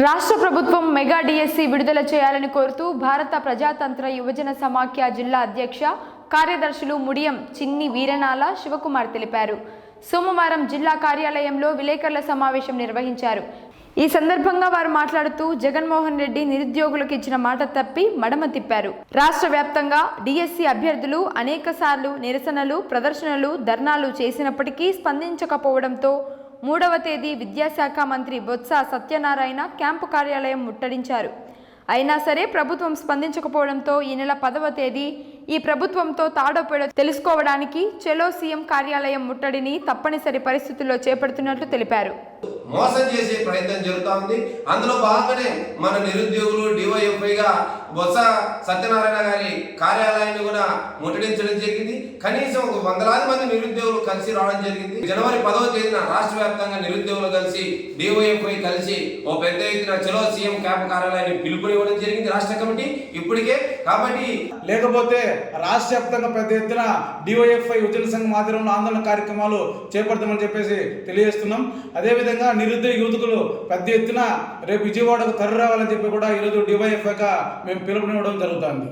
రాష్ట్ర ప్రభుత్వం mega DSC విడుదల చేయాలని కోరుతూ భారత ప్రజాతంత్ర యువజన సమాఖ్య జిల్లా అధ్యక్ష కార్యదర్శులు ముడియం చిన్ని వీరనాల శివకుమార్ తెలిపారు. సోమవారం జిల్లా కార్యాలయంలో విలేకరుల సమావేశం నిర్వహించారు. ఈ సందర్భంగా వారు మాట్లాడుతూ జగన్మోహన్ రెడ్డి నిరుద్యోగులకు ఇచ్చిన మాట తప్పి మడమ తిప్పారు. రాష్ట్ర వ్యాప్తంగా డిఎస్సి అభ్యర్థులు అనేకసార్లు నిరసనలు ప్రదర్శనలు ధర్నాలు చేసినప్పటికీ స్పందించకపోవడంతో మూడవ తేదీ విద్యాశాఖ మంత్రి బొత్స సత్యనారాయణ క్యాంపు కార్యాలయం ముట్టడించారు. అయినా సరే ప్రభుత్వం స్పందించకపోవడంతో ఈ నెల పదవ తేదీ ఈ ప్రభుత్వంతో తాడోపేడో తెలుసుకోవడానికి చెలో సీఎం కార్యాలయం ముట్టడిని తప్పనిసరి పరిస్థితుల్లో చేపడుతున్నట్లు తెలిపారు. మోసం చేసే ప్రయత్నం జరుగుతూ ఉంది. అందులో భాగంగానే మన నిరుద్యోగులు డివైఎఫ్ఐగా బొత్స సత్యనారాయణ గారి కార్యాలయాన్ని కూడా ముట్టడించడం జరిగింది. కనీసం ఒక వందలాది మంది నిరుద్యోగులు కలిసి రావడం జరిగింది. జనవరి పదవ తేదీన రాష్ట్ర వ్యాప్తంగా నిరుద్యోగులు కలిసి డివైఎఫ్ఐ కలిసి ఓ పెద్ద ఎత్తున చలో సీఎం క్యాంప్ కార్యాలయాన్ని పిలుపునివ్వడం జరిగింది రాష్ట్ర కమిటీ ఇప్పటికే. కాబట్టి లేకపోతే రాష్ట్ర వ్యాప్తంగా పెద్ద ఎత్తున డివైఎఫ్ఐ ఉద్యోగ సంఘం ఆధ్వర్యంలో ఆందోళన కార్యక్రమాలు చేపడతామని చెప్పేసి తెలియజేస్తున్నాం. అదేవిధంగా నిరుద్యోగ యువతులు పెద్ద ఎత్తున రేపు విజయవాడకు తరలి రావాలని చెప్పి కూడా ఈరోజు డివైఎఫ్ఐగా మేము పిలుపునివ్వడం జరుగుతుంది.